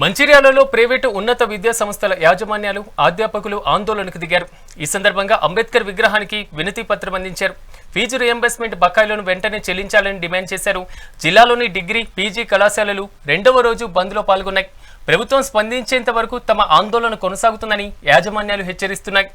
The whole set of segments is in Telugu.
మంచిర్యాలలో ప్రైవేటు ఉన్నత విద్యా సంస్థల యాజమాన్యాలు అధ్యాపకులు ఆందోళనకు దిగారు. ఈ సందర్భంగా అంబేద్కర్ విగ్రహానికి వినతి పత్రం అందించారు. ఫీజు రియంబర్స్మెంట్ బకాయిలను వెంటనే చెల్లించాలని డిమాండ్ చేశారు. జిల్లాలోని డిగ్రీ పీజీ కళాశాలలు రెండవ రోజు బంద్లో పాల్గొన్నాయి. ప్రభుత్వం స్పందించేంత వరకు తమ ఆందోళన కొనసాగుతుందని యాజమాన్యాలు హెచ్చరిస్తున్నాయి.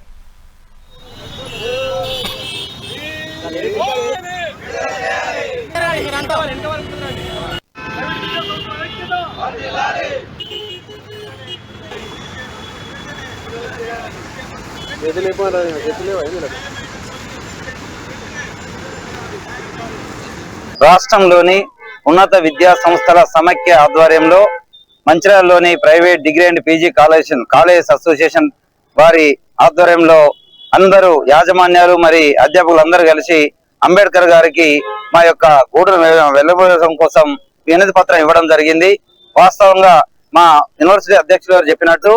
రాష్ట్రంలోని ఉన్నత విద్యా సంస్థల సమైక్య ఆధ్వర్యంలో మంచిర్యాలలోని private degree and PG college college association వారి ఆధ్వర్యంలో అందరూ యాజమాన్యాలు మరి అధ్యాపకులందరూ కలిసి అంబేద్కర్ గారికి మా యొక్క గూడును వెళ్ళబోయడం కోసం వినతి పత్రం ఇవ్వడం జరిగింది. వాస్తవంగా మా యూనివర్సిటీ అధ్యక్షులు చెప్పినట్టు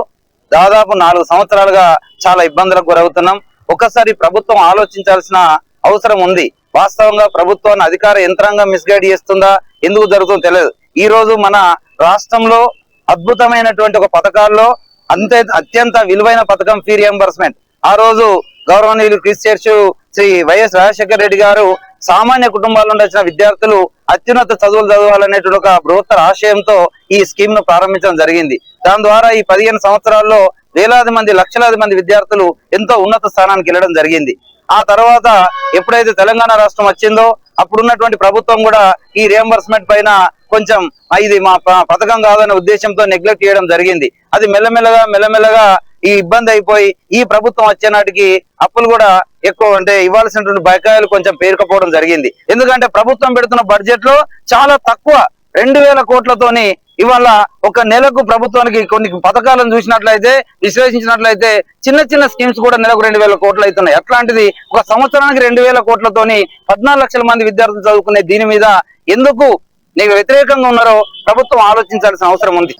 దాదాపు నాలుగు సంవత్సరాలుగా చాలా ఇబ్బందులకు గురవుతున్నాం. ఒక్కసారి ప్రభుత్వం ఆలోచించాల్సిన అవసరం ఉంది. వాస్తవంగా ప్రభుత్వాన్ని అధికార యంత్రాంగం మిస్గైడ్ చేస్తుందా? ఎందుకు జరుగుతుందో తెలియదు. ఈ రోజు మన రాష్ట్రంలో అద్భుతమైనటువంటి ఒక పథకాల్లో అంతే అత్యంత విలువైన పథకం ఫీ రియంబర్స్మెంట్ ఆ రోజు గౌరవనీయులు క్రిస్ చర్చ్ శ్రీ వైఎస్ రాజశేఖర రెడ్డి గారు సామాన్య కుటుంబాల నుండి వచ్చిన విద్యార్థులు అత్యున్నత చదువులు చదవాలనేటువంటి ఒక బృహత్తర ఆశయంతో ఈ స్కీమ్ను ప్రారంభించడం జరిగింది. దాని ద్వారా ఈ పదిహేను సంవత్సరాల్లో వేలాది మంది లక్షలాది మంది విద్యార్థులు ఎంతో ఉన్నత స్థానానికి వెళ్ళడం జరిగింది. ఆ తర్వాత ఎప్పుడైతే తెలంగాణ రాష్ట్రం వచ్చిందో అప్పుడున్నటువంటి ప్రభుత్వం కూడా ఈ రియంబర్స్మెంట్ పైన కొంచెం ఇది మా పథకం కాదనే ఉద్దేశంతో నెగ్లెక్ట్ చేయడం జరిగింది. అది మెల్లమెల్లగా మెల్లమెల్లగా ఈ ఇబ్బంది అయిపోయి ఈ ప్రభుత్వం వచ్చే నాటికి అప్పులు కూడా ఎక్కువ అంటే ఇవ్వాల్సినటువంటి బకాయిలు కొంచెం పేరుకపోవడం జరిగింది. ఎందుకంటే ప్రభుత్వం పెడుతున్న బడ్జెట్లో చాలా తక్కువ రెండు వేల కోట్లతోని ఇవాళ ఒక నెలకు ప్రభుత్వానికి కొన్ని పథకాలను చూసినట్లయితే విశ్లేషించినట్లయితే చిన్న చిన్న స్కీమ్స్ కూడా నెలకు రెండు వేల కోట్లు అవుతున్నాయి. అట్లాంటిది ఒక సంవత్సరానికి రెండు వేల కోట్లతోని పద్నాలుగు లక్షల మంది విద్యార్థులు చదువుకునే దీని మీద ఎందుకు నీకు వ్యతిరేకంగా ఉన్నారో ప్రభుత్వం ఆలోచించాల్సిన అవసరం ఉంది.